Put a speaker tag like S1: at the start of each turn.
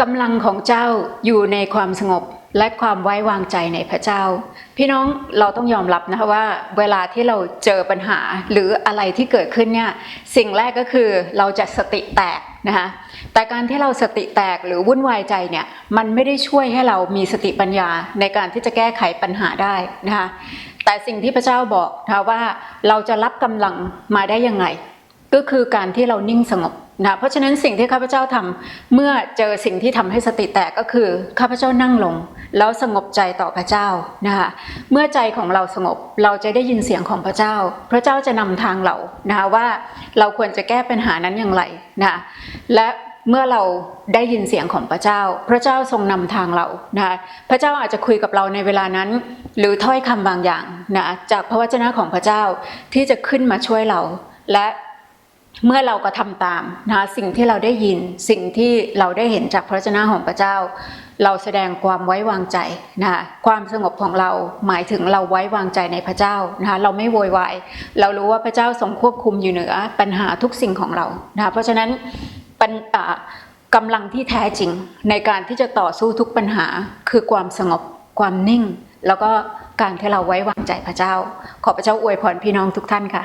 S1: กำลังของเจ้าอยู่ในความสงบและความไว้วางใจในพระเจ้า พี่น้องเราต้องยอมรับนะคะว่า เวลาที่เราเจอปัญหาหรืออะไรที่เกิดขึ้นเนี่ยสิ่งแรกก็คือเราจะสติแตกนะคะแต่การที่เราสติแตกหรือวุ่นวายใจเนี่ยมันไม่ได้ช่วยให้เรามีสติปัญญาในการที่จะแก้ไขปัญหาได้นะคะแต่สิ่งที่พระเจ้าบอกนะคะว่าเราจะรับกำลังมาได้ยังไง ก็คือการที่เรานิ่งสงบนะเพราะฉะนั้นสิ่งที่ข้าพเจ้าทำเมื่อเจอสิ่งที่ทำให้สติแตกก็คือข้าพเจ้านั่งลง แล้วสงบใจต่อพระเจ้านะคะเมื่อใจของเราสงบเราจะได้ยินเสียงของพระเจ้า พระเจ้าจะนำทางเรานะคะว่าเราควรจะแก้ปัญหานั้นอย่างไรนะและเมื่อเราได้ยินเสียงของพระเจ้า พระเจ้าทรงนำทางเรานะคะพระเจ้าอาจจะคุยกับเราในเวลานั้น หรือถ้อยคำบางอย่างนะจากพระวจนะของพระเจ้าที่จะขึ้นมาช่วยเรา และ เมื่อเราก็ทำตามนะสิ่งที่เราได้ยินสิ่งที่เราได้เห็นจากพระวจนะของพระเจ้า เราแสดงความไว้วางใจนะความสงบของเราหมายถึงเราไว้วางใจในพระเจ้านะคะเราไม่โวยวายเรารู้ว่าพระเจ้าทรงควบคุมอยู่เหนือปัญหาทุกสิ่งของเรานะเพราะฉะนั้นปัญอ่ากำลังที่แท้จริงในการที่จะต่อสู้ทุกปัญหาคือความสงบความนิ่ง แล้วก็การที่เราไว้วางใจพระเจ้า ขอพระเจ้าอวยพรพี่น้องทุกท่านค่ะ